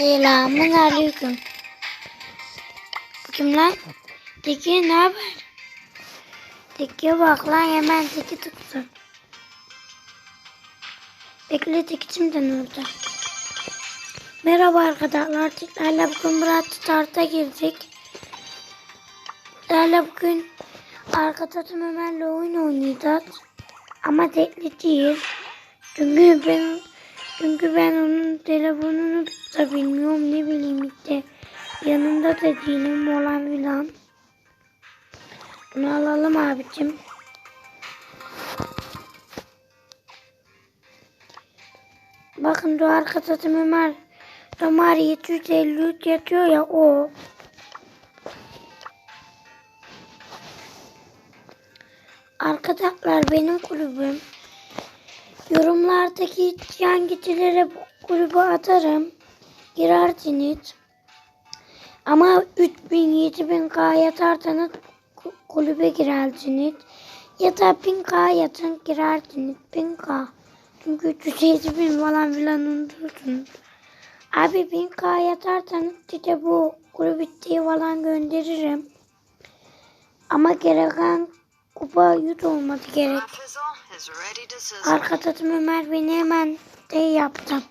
Selamun aleyküm. Kim lan? Teki ne haber? Tekiye bak lan hemen teki tıktı. Bekle teki kimden orada? Merhaba arkadaşlar. Sizlerle bugün Murat Start'a girdik. Sizlerle bugün arkadaşım Ömer'le oyun oynayacağız. Ama tekli değil. Çünkü ben çünkü ben onun telefonunu da bilmiyorum ne bileyim işte. Yanında da değilim olan filan. Bunu alalım abicim. Bakın bu arkadaşım Ömer. Ömer 753 yatıyor ya o. Arkadaşlar benim kulübüm. Yorumlardaki yankicilere bu kulübü atarım. Girersiniz. Ama 3000 7000 yatarsanız ku- kulübe girersiniz. Ya da 1000K yatın girersiniz. 1000K. Çünkü 300 bin falan filan unutursunuz. Abi 1000K yatarsanız size bu kulüp bittiği falan gönderirim. Ama gereken kupa yut olması gerek. Arkadaşım Ömer beni hemen de yaptı.